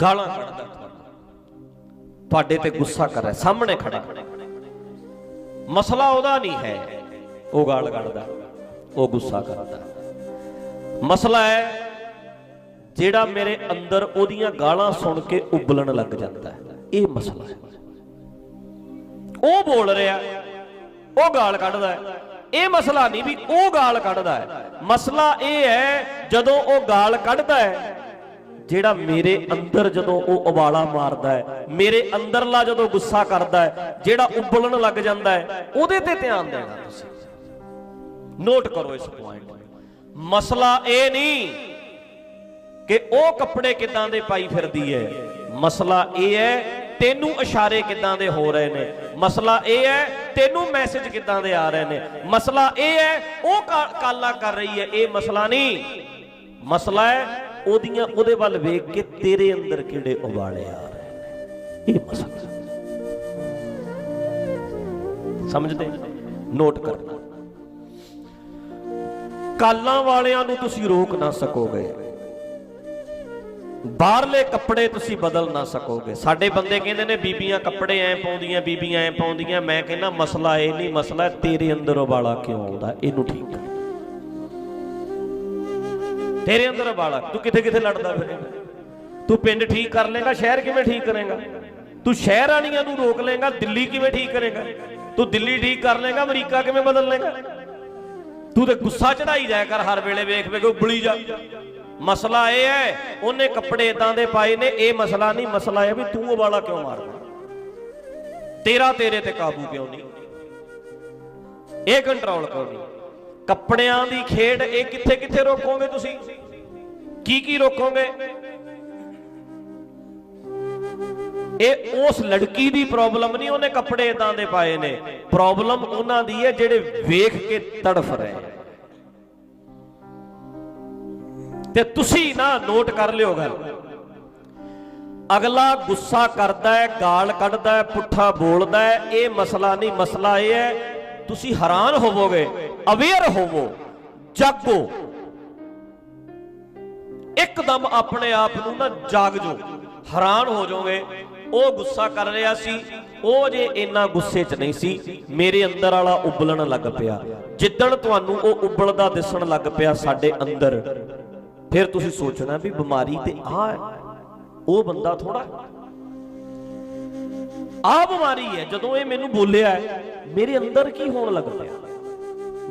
ਗਾਲਾਂ ਕੱਢਦਾ। ਤੁਹਾਡੇ ਤੇ ਗੁੱਸਾ ਕਰ ਰਿਹਾ, ਸਾਹਮਣੇ ਖੜਾ। ਮਸਲਾ ਉਹਦਾ ਨਹੀਂ ਹੈ, ਉਹ ਗਾਲ ਕੱਢਦਾ, ਉਹ ਗੁੱਸਾ ਕਰਦਾ। ਮਸਲਾ ਹੈ, ਜਿਹੜਾ ਮੇਰੇ ਅੰਦਰ ਉਹਦੀਆਂ ਗਾਲਾਂ ਸੁਣ ਕੇ ਉਬਲਣ ਲੱਗ ਜਾਂਦਾ ਹੈ। ਇਹ ਮਸਲਾ ਹੈ। ਉਹ ਬੋਲ ਰਿਹਾ, ਉਹ ਗਾਲ ਕੱਢਦਾ ਹੈ। ਇਹ ਮਸਲਾ ਨਹੀਂ ਵੀ ਉਹ ਗਾਲ ਕੱਢਦਾ ਹੈ। ਮਸਲਾ ਇਹ ਹੈ, ਜਦੋਂ ਉਹ ਗਾਲ ਕੱਢਦਾ ਹੈ ਜਿਹੜਾ ਮੇਰੇ ਅੰਦਰ ਜਦੋਂ ਉਹ ਉਬਾਲਾ ਮਾਰਦਾ ਹੈ, ਮੇਰੇ ਅੰਦਰਲਾ ਜਦੋਂ ਗੁੱਸਾ ਕਰਦਾ ਹੈ, ਜਿਹੜਾ ਉਬਲਣ ਲੱਗ ਜਾਂਦਾ ਹੈ, ਉਹਦੇ ਤੇ ਧਿਆਨ ਦੇਣਾ ਤੁਸੀਂ। ਨੋਟ ਕਰੋ ਇਸ ਪੁਆਇੰਟ ਮਸਲਾ ਇਹ ਨਹੀਂ ਕਿ ਉਹ ਕੱਪੜੇ ਕਿਦਾਂ ਦੇ ਪਾਈ ਫਿਰਦੀ ਹੈ। ਮਸਲਾ ਇਹ ਹੈ, ਤੈਨੂੰ ਇਸ਼ਾਰੇ ਕਿਦਾਂ ਦੇ ਹੋ ਰਹੇ ਨੇ। ਮਸਲਾ ਇਹ ਹੈ, ਤੈਨੂੰ ਮੈਸੇਜ ਕਿਦਾਂ ਦੇ ਆ ਰਹੇ ਨੇ। ਮਸਲਾ ਇਹ ਹੈ, ਉਹ ਕਾ- ਕਾਲਾਂ ਕਰ ਰਹੀ ਹੈ, ਇਹ ਮਸਲਾ ਨਹੀਂ। ਮਸਲਾ ਹੈ ਉਹਦੀਆਂ ਉਹਦੇ ਵੱਲ ਵੇਖ ਕੇ ਤੇਰੇ ਅੰਦਰ ਕਿਹੜੇ ਉਬਾਲੇ ਆ ਰਹੇ ਨੇ? ਇਹ ਮਸਲਾ। ਸਮਝਦੇ? ਨੋਟ ਕਰਨਾ ਕਾਲਾਂ ਵਾਲਿਆਂ ਨੂੰ ਤੁਸੀਂ ਰੋਕ ਨਾ ਸਕੋਗੇ। ਬਾਹਰਲੇ ਕੱਪੜੇ ਤੁਸੀਂ ਬਦਲ ਨਾ ਸਕੋਗੇ। ਸਾਡੇ ਬੰਦੇ ਕਹਿੰਦੇ ਨੇ, ਬੀਬੀਆਂ ਕੱਪੜੇ ਐ ਪਾਉਂਦੀਆਂ, ਬੀਬੀਆਂ ਐ ਪਾਉਂਦੀਆਂ। ਮੈਂ ਕਹਿੰਦਾ, ਮਸਲਾ ਇਹ ਨਹੀਂ, ਮਸਲਾ ਤੇਰੇ ਅੰਦਰ ਉਬਾਲਾ ਕਿਉਂ ਆਉਂਦਾ? ਇਹਨੂੰ ਠੀਕ ਕਰ। ਤੇਰੇ ਅੰਦਰ ਉਬਾਲਾ ਤੂੰ ਕਿੱਥੇ ਕਿੱਥੇ ਲੜਦਾ ਫਿਰੇਂਗਾ? ਤੂੰ ਪਿੰਡ ਠੀਕ ਕਰ ਲੇਗਾ ਸ਼ਹਿਰ ਕਿਵੇਂ ਠੀਕ ਕਰੇਗਾ? ਤੂੰ ਸ਼ਹਿਰ ਨੂੰ ਰੋਕ ਲੇਗਾ ਦਿੱਲੀ ਕਿਵੇਂ ਠੀਕ ਕਰੇਗਾ? ਤੂੰ ਦਿੱਲੀ ਠੀਕ ਕਰ ਲੇਗਾ ਅਮਰੀਕਾ ਕਿਵੇਂ ਬਦਲ ਲੇਗਾ ਤੂੰ ਤੇ ਗੁੱਸਾ ਚੜਾਈ ਜਾਇਆ ਕਰ ਹਰ ਵੇਲੇ, ਵੇਖ ਵੇਖ ਬੁਲੀ ਜਾ। ਮਸਲਾ ਇਹ ਹੈ, ਉਹਨੇ ਕੱਪੜੇ ਇਦਾਂ ਦੇ ਪਾਏ ਨੇ, ਇਹ ਮਸਲਾ ਨਹੀਂ, ਮਸਲਾ ਇਹ ਵੀ ਤੂੰ ਉਹ ਵਾਲਾ ਕਿਉਂ ਮਾਰਦਾ ਤੇਰਾ ਤੇਰੇ ਤੇ ਕਾਬੂ ਕਿਉਂ ਨਹੀਂ? ਇਹ ਕੰਟਰੋਲ ਕਿਉਂ ਨਹੀਂ? ਕੱਪੜਿਆਂ ਦੀ ਖੇਡ, ਇਹ ਕਿੱਥੇ ਕਿੱਥੇ ਰੋਕੋਗੇ ਤੁਸੀਂ? ਕੀ ਕੀ ਰੋਕੋਗੇ? ਇਹ ਉਸ ਲੜਕੀ ਦੀ ਪ੍ਰੋਬਲਮ ਨਹੀਂ, ਉਹਨੇ ਕੱਪੜੇ ਇਦਾਂ ਦੇ ਪਾਏ ਨੇ। ਪ੍ਰੋਬਲਮ ਉਹਨਾਂ ਦੀ ਹੈ ਜਿਹੜੇ ਵੇਖ ਕੇ ਤੜਫ ਰਹੇ ਤੇ ਤੁਸੀਂ ਨਾ ਨੋਟ ਕਰ ਲਿਓ ਗੱਲ। ਅਗਲਾ ਗੁੱਸਾ ਕਰਦਾ ਹੈ, ਗਾਲ ਕੱਢਦਾ ਹੈ, ਪੁੱਠਾ ਬੋਲਦਾ ਹੈ, ਇਹ ਮਸਲਾ ਨਹੀਂ, ਮਸਲਾ ਇਹ ਹੈ ਤੁਸੀਂ ਹੈਰਾਨ ਹੋਵੋਗੇ, ਅਵੇਅਰ ਹੋਵੋ, ਜਾਗੋ। ਇੱਕਦਮ ਆਪਣੇ ਆਪ ਨੂੰ ਨਾ ਜਾਗ ਜੋ। ਹੈਰਾਨ ਹੋ ਜਾਓਗੇ, ਉਹ ਗੁੱਸਾ ਕਰ ਰਿਹਾ ਸੀ, ਉਹ ਜੇ ਇੰਨਾ ਗੁੱਸੇ 'ਚ ਨਹੀਂ ਸੀ, ਮੇਰੇ ਅੰਦਰ ਵਾਲਾ ਉਬਲਣ ਲੱਗ ਪਿਆ। ਜਿੱਦਣ ਤੁਹਾਨੂੰ ਉਹ ਉਬਲਦਾ ਦਿਸਣ ਲੱਗ ਪਿਆ ਸਾਡੇ ਅੰਦਰ, ਫਿਰ ਤੁਸੀਂ ਸੋਚਣਾ ਵੀ ਬਿਮਾਰੀ ਤੇ ਆ, ਉਹ ਬੰਦਾ ਥੋੜਾ ਆ ਬਿਮਾਰੀ ਹੈ, ਜਦੋਂ ਇਹ ਮੈਨੂੰ ਬੋਲਿਆ, ਮੇਰੇ ਅੰਦਰ ਕੀ ਹੋਣ ਲੱਗ ਪਿਆ?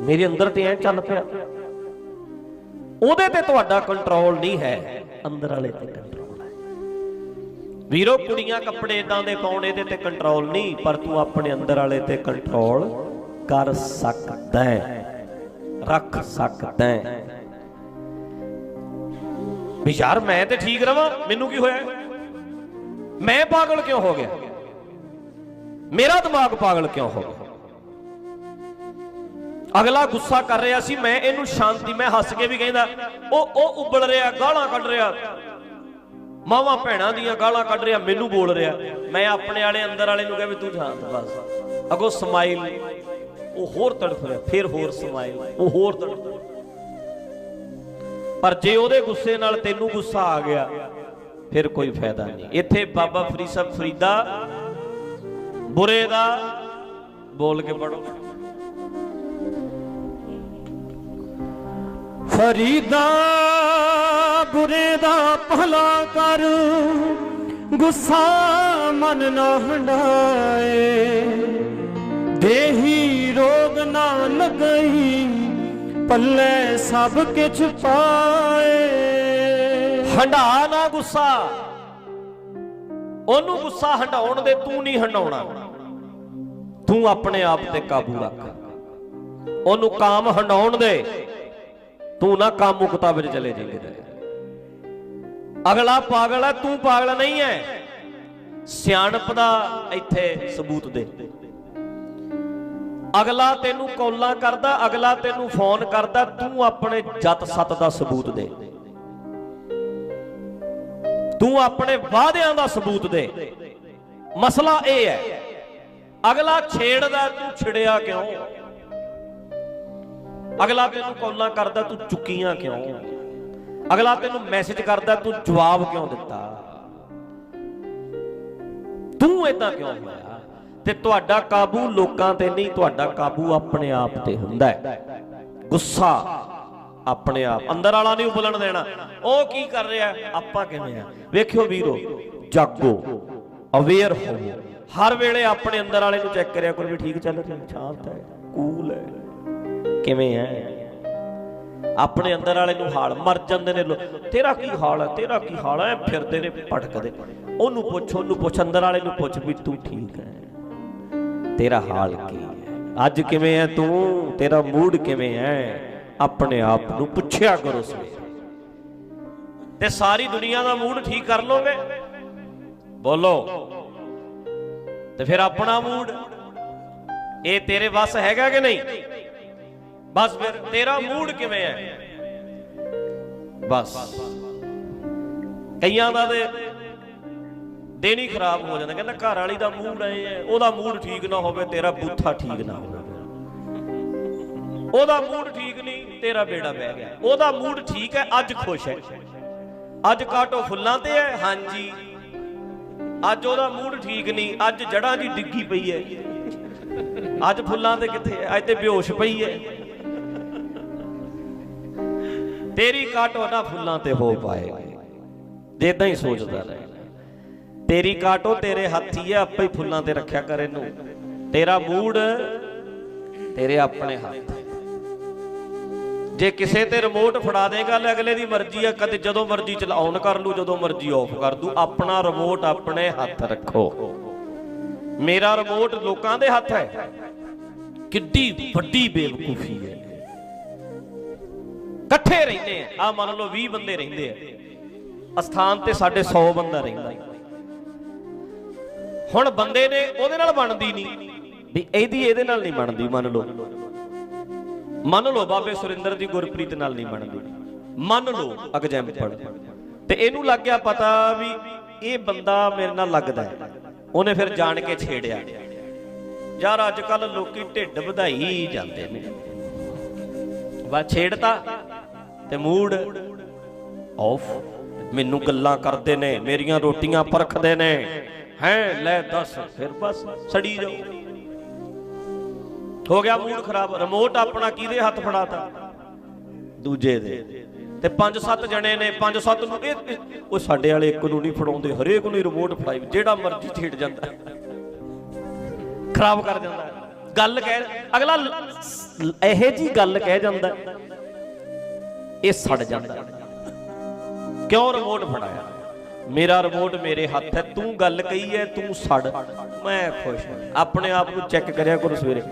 ਮੇਰੇ ਅੰਦਰ ਤੇ ਐ ਚੱਲ ਪਿਆ। ਉਹਦੇ ਤੇ ਤੁਹਾਡਾ ਕੰਟਰੋਲ ਨਹੀਂ ਹੈ, ਅੰਦਰ ਵਾਲੇ ਤੇ ਕੰਟਰੋਲ ਹੈ। ਵੀਰੋ, ਕੁੜੀਆਂ ਕੱਪੜੇ ਇਦਾਂ ਦੇ ਪਾਉਣ, ਇਹਦੇ ਤੇ ਕੰਟਰੋਲ ਨਹੀਂ, ਪਰ ਤੂੰ ਆਪਣੇ ਅੰਦਰ ਵਾਲੇ ਤੇ ਕੰਟਰੋਲ ਕਰ ਸਕਦਾ ਹੈ, ਰੱਖ ਸਕਦਾ ਹੈ। ਵੀ ਯਾਰ, ਮੈਂ ਤੇ ਠੀਕ ਰਵਾਂ, ਮੈਨੂੰ ਕੀ ਹੋਇਆ? ਮੈਂ ਪਾਗਲ ਕਿਉਂ ਹੋ ਗਿਆ? ਮੇਰਾ ਦਿਮਾਗ ਪਾਗਲ ਕਿਉਂ ਹੋ? ਗਿਆ ਅਗਲਾ ਗੁੱਸਾ ਕਰ ਰਿਹਾ ਸੀ, ਮੈਂ ਇਹਨੂੰ ਸ਼ਾਂਤੀ, ਮੈਂ ਹੱਸ ਕੇ ਵੀ ਕਹਿੰਦਾ, ਉਹ ਉਹ ਉਬਲ ਰਿਹਾ, ਗਾਲਾਂ ਕੱਢ ਰਿਹਾ। ਮਾਵਾਂ ਭੈਣਾਂ ਦੀਆਂ ਗਾਲਾਂ ਕੱਢ ਰਿਹਾ, ਮੈਨੂੰ ਬੋਲ ਰਿਹਾ। ਮੈਂ ਆਪਣੇ ਵਾਲੇ ਅੰਦਰ ਵਾਲੇ ਨੂੰ ਕਿਹਾ ਵੀ ਤੂੰ ਸ਼ਾਂਤ ਬਸ। ਅਗੋ ਸਮਾਈਲ, ਉਹ ਹੋਰ ਤੜਫ ਰਿਹਾ, ਫਿਰ ਹੋਰ ਸਮਾਈਲ, ਉਹ ਹੋਰ ਤੜਫ ਪਰ ਜੇ ਉਹਦੇ ਗੁੱਸੇ ਨਾਲ ਤੈਨੂੰ ਗੁੱਸਾ ਆ ਗਿਆ, ਫਿਰ ਕੋਈ ਫਾਇਦਾ ਨਹੀਂ। ਇੱਥੇ ਬਾਬਾ ਫਰੀਦ ਸਾਹਿਬ ਫਰੀਦਾ ਬੁਰੇ ਦਾ ਬੋਲ ਕੇ ਪੜੋ ਫਰੀਦਾ ਬੁਰੇ ਦਾ ਭਲਾ ਕਰ ਗੁੱਸਾ ਮਨ ਨਾ ਹੰਡਾਏ। ਦੇਹੀ ਰੋਗ ਨਾ ਲਗਈ ਪੱਲੇ ਸਭ ਕਿਛ ਪਾਏ। ਹੰਡਾ ਨਾ ਗੁੱਸਾ। ਉਹਨੂੰ ਗੁੱਸਾ ਹੰਡਾਉਣ ਦੇ ਤੂੰ ਨਹੀਂ ਹੰਡਾਉਣਾ ਤੂੰ ਆਪਣੇ ਆਪ ਤੇ ਕਾਬੂ ਰੱਖ। ਉਹਨੂੰ ਕਾਮ ਹੰਡਾਉਣ ਦੇ, ਤੂੰ ਨਾ ਕਾਮੁਕਤਾ ਵਿੱਚ ਚਲੇ ਜਾਈਂ ਕਿਤੇ। ਅਗਲਾ ਪਾਗਲ ਹੈ, ਤੂੰ ਪਾਗਲ ਨਹੀਂ ਹੈ। ਸਿਆਣਪ ਦਾ ਇੱਥੇ ਸਬੂਤ ਦੇ। ਅਗਲਾ ਤੈਨੂੰ ਕੌਲਾਂ ਕਰਦਾ, ਅਗਲਾ ਤੈਨੂੰ ਫੋਨ ਕਰਦਾ, ਤੂੰ ਆਪਣੇ ਜਤ ਸਤ ਦਾ ਸਬੂਤ ਦੇ। ਤੂੰ ਆਪਣੇ ਵਾਅਦਿਆਂ ਦਾ ਸਬੂਤ ਦੇ। ਮਸਲਾ ਇਹ ਹੈ, ਅਗਲਾ ਛੇੜਦਾ ਤੂੰ ਛਿੜਿਆ ਕਿਉਂ? ਅਗਲਾ ਤੈਨੂੰ ਕਾਲਾਂ ਕਰਦਾ ਤੂੰ ਚੁੱਕੀਆਂ ਕਿਉਂ? ਅਗਲਾ ਤੈਨੂੰ ਮੈਸੇਜ ਕਰਦਾ ਤੂੰ ਜਵਾਬ ਕਿਉਂ ਦਿੱਤਾ? ਤੂੰ ਇਦਾਂ ਕਿਉਂ ਹੋਇਆ? ਤੇ ਤੁਹਾਡਾ ਕਾਬੂ ਲੋਕਾਂ ਤੇ ਨਹੀਂ, ਤੁਹਾਡਾ ਕਾਬੂ ਆਪਣੇ ਆਪ ਤੇ ਹੁੰਦਾ ਹੈ। ਗੁੱਸਾ ਆਪਣੇ ਆਪ। ਅੰਦਰ ਵਾਲਾ ਨਹੀਂ ਉਬਲਣ ਦੇਣਾ। ਉਹ ਕੀ ਕਰ ਰਿਹਾ? ਆਪਾਂ ਕਿਵੇਂ ਆ? ਵੇਖਿਓ ਵੀਰੋ, ਜਾਗੋ ਅਵੇਅਰ ਹੋਵੋ ਹਰ ਵੇਲੇ ਆਪਣੇ ਅੰਦਰ ਵਾਲੇ ਨੂੰ ਚੈੱਕ ਕਰਿਆ ਕਰੋ ਵੀ ਠੀਕ ਚੱਲ ਰਿਹਾ ਸ਼ਾਂਤ ਹੈ ਕੂਲ ਹੈ। ਕਿਵੇਂ ਹੈ? ਆਪਣੇ ਅੰਦਰ ਵਾਲੇ ਨੂੰ ਹਾਲ, ਮਰ ਜਾਂਦੇ ਨੇ ਤੇਰਾ ਕੀ ਹਾਲ ਹੈ? ਤੇਰਾ ਕੀ ਹਾਲ ਹੈ? ਫਿਰਦੇ ਨੇ, ਭਟਕਦੇ। ਉਹਨੂੰ ਪੁੱਛ ਉਹਨੂੰ ਪੁੱਛ, ਅੰਦਰ ਵਾਲੇ ਨੂੰ ਪੁੱਛ ਵੀ ਤੂੰ ਠੀਕ ਹੈ। ਤੇਰਾ ਹਾਲ ਕੀ ਹੈ? ਅੱਜ ਕਿਵੇਂ ਹੈ ਤੂੰ? ਤੇਰਾ ਮੂਡ ਕਿਵੇਂ ਹੈ? ਆਪਣੇ ਆਪ ਨੂੰ ਪੁੱਛਿਆ ਕਰੋ ਸਵੇਰੇ। ਤੇ ਸਾਰੀ ਦੁਨੀਆ ਦਾ ਮੂਡ ਠੀਕ ਕਰ ਲੋਗੇ? ਬੋਲੋ। ਤੇ ਫਿਰ ਆਪਣਾ ਮੂਡ, ਇਹ ਤੇਰੇ ਵੱਸ ਹੈਗਾ ਕਿ ਨਹੀਂ? ਬਸ ਫਿਰ ਤੇਰਾ ਮੂਡ ਕਿਵੇਂ ਹੈ? ਬਸ। ਕਈਆਂ ਦਾ ਤੇ ਦਿਨ ਹੀ ਖਰਾਬ ਹੋ ਜਾਂਦਾ, ਕਹਿੰਦਾ ਘਰ ਵਾਲੀ ਦਾ ਮੂਡ ਐ ਹੈ, ਉਹਦਾ ਮੂਡ ਠੀਕ ਨਾ ਹੋਵੇ, ਤੇਰਾ ਬੂਥਾ ਠੀਕ ਨਾ ਹੋਵੇ। ਉਹਦਾ ਮੂਡ ਠੀਕ ਨਹੀਂ, ਤੇਰਾ ਬੇੜਾ ਬਹਿ ਗਿਆ। ਉਹਦਾ ਮੂਡ ਠੀਕ ਹੈ, ਅੱਜ ਖੁਸ਼ ਹੈ। ਅੱਜ ਕਾਟੋ ਫੁੱਲਾਂ ਤੇ ਹੈ, ਹਾਂਜੀ। ਅੱਜ ਉਹਦਾ ਮੂਡ ਠੀਕ ਨਹੀਂ, ਅੱਜ ਜੜਾਂ ਦੀ ਡਿੱਗੀ ਪਈ ਹੈ। ਅੱਜ ਫੁੱਲਾਂ ਤੇ ਕਿੱਥੇ ਅੱਜ ਤੇ ਬੇਹੋਸ਼ ਪਈ ਹੈ। ਤੇਰੀ ਕਾਟੋ ਨਾ ਫੁੱਲਾਂ ਤੇ ਹੋ ਪਾਏ। ਜੇ ਇਦਾਂ ਹੀ ਸੋਚਦਾ ਰਹੇ। ਤੇਰੀ ਕਾਟੋ ਤੇਰੇ ਹੱਥ ਹੀ ਹੈ ਆਪੇ ਹੀ ਫੁੱਲਾਂ ਤੇ ਰੱਖਿਆ ਕਰ ਇਹਨੂੰ। ਤੇਰਾ ਮੂਡ ਤੇਰੇ ਆਪਣੇ ਹੱਥ। ਜੇ ਕਿਸੇ ਤੇ ਰਿਮੋਟ ਫੜਾ ਦੇਗਾ, ਲੈ ਅਗਲੇ ਦੀ ਮਰਜ਼ੀ ਆ, ਕਦੇ ਜਦੋਂ ਮਰਜ਼ੀ ਚਲਾਉਣ ਕਰ ਲੂ, ਜਦੋਂ ਮਰਜ਼ੀ ਆਫ ਕਰ ਦੂ। ਆਪਣਾ ਰਿਮੋਟ ਆਪਣੇ ਹੱਥ ਰੱਖੋ। ਮੇਰਾ ਰਿਮੋਟ ਲੋਕਾਂ ਦੇ ਹੱਥ ਹੈ। ਕਿੱਡੀ ਵੱਡੀ ਬੇਵਕੂਫੀ ਹੈ। ਇਕੱਠੇ ਰਹਿੰਦੇ ਆ। ਆ ਮੰਨ ਲਓ 20 ਬੰਦੇ ਰਹਿੰਦੇ ਆ। ਅਸਥਾਨ ਤੇ ਸਾਡੇ 100 ਬੰਦਾ ਰਹਿੰਦਾ। ਹੁਣ ਬੰਦੇ ਨੇ ਉਹਦੇ ਨਾਲ ਬਣਦੀ ਨਹੀਂ। ਵੀ ਇਹਦੀ ਇਹਦੇ ਨਾਲ ਨਹੀਂ ਬਣਦੀ, ਮੰਨ ਲਓ। ਮੰਨ ਲਓ ਬਾਬੇ ਸੁਰਿੰਦਰ ਦੀ ਗੁਰਪ੍ਰੀਤ ਨਾਲ ਨਹੀਂ ਬਣਦੀ। ਮੰਨ ਲਓ ਐਗਜ਼ਾਮਪਲ ਤੇ ਇਹਨੂੰ ਲੱਗ ਗਿਆ ਪਤਾ ਵੀ ਇਹ ਬੰਦਾ ਮੇਰੇ ਨਾਲ ਲੱਗਦਾ ਹੈ। ਉਹਨੇ ਫਿਰ ਜਾਣ ਕੇ ਛੇੜਿਆ। ਯਾਰ ਅੱਜ ਕੱਲ ਲੋਕੀ ਢਿੱਡ ਵਧਾਈ ਜਾਂਦੇ ਨੇ। ਵਾ ਛੇੜਤਾ ਤੇ ਮੂਡ ਆਫ ਮੈਨੂੰ ਗੱਲਾਂ ਕਰਦੇ ਨੇ, ਮੇਰੀਆਂ ਰੋਟੀਆਂ ਪਰਖਦੇ ਨੇ। ਹੈ, ਲੈ ਦੱਸ, ਫਿਰ ਬਸ ਸੜੀ ਜਾਓ। ਹੋ ਗਿਆ ਮੂਡ ਖਰਾਬ ਰਿਮੋਟ ਆਪਣਾ ਕਿਹਦੇ ਹੱਥ ਫੜਾਤਾ? ਦੂਜੇ ਦੇ। ਤੇ ਪੰਜ ਸੱਤ ਜਣੇ ਨੇ, ਪੰਜ ਸੱਤ ਨੂੰ ਇਹ ਉਹ ਸਾਡੇ ਵਾਲੇ ਇੱਕ ਨੂੰ ਨਹੀਂ ਫੜਾਉਂਦੇ, ਹਰੇਕ ਨੂੰ ਰਿਮੋਟ ਫੜਾਈ, ਜਿਹੜਾ ਮਰਜ਼ੀ ਛੇੜ ਜਾਂਦਾ। ਖਰਾਬ ਕਰ ਜਾਂਦਾ। ਗੱਲ ਕਹਿ ਅਗਲਾ ਇਹੋ ਜੀ ਗੱਲ ਕਹਿ ਜਾਂਦਾ, ਇਹ ਸੜ ਜਾਂਦਾ। ਕਿਉਂ ਰਿਮੋਟ ਫੜਾਇਆ? ਮੇਰਾ ਰਿਮੋਟ ਮੇਰੇ ਹੱਥ ਹੈ, ਤੂੰ ਗੱਲ ਕਹੀ ਹੈ, ਤੂੰ ਸੜ। ਮੈਂ ਖੁਸ਼ ਹਾਂ। ਆਪਣੇ ਆਪ ਨੂੰ ਚੈੱਕ ਕਰਿਆ ਕਰੋ ਸਵੇਰੇ।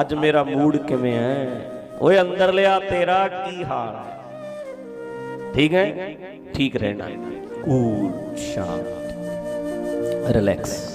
ਅੱਜ ਮੇਰਾ ਮੂਡ ਕਿਵੇਂ ਹੈ? ਓਏ ਅੰਦਰ ਲਿਆ ਤੇਰਾ ਕੀ ਹਾਲ ਹੈ? ਠੀਕ ਹੈ? ਠੀਕ ਰਹਿਣਾ। ਕੂਲ ਸ਼ਾਂਤ। ਰਿਲੈਕਸ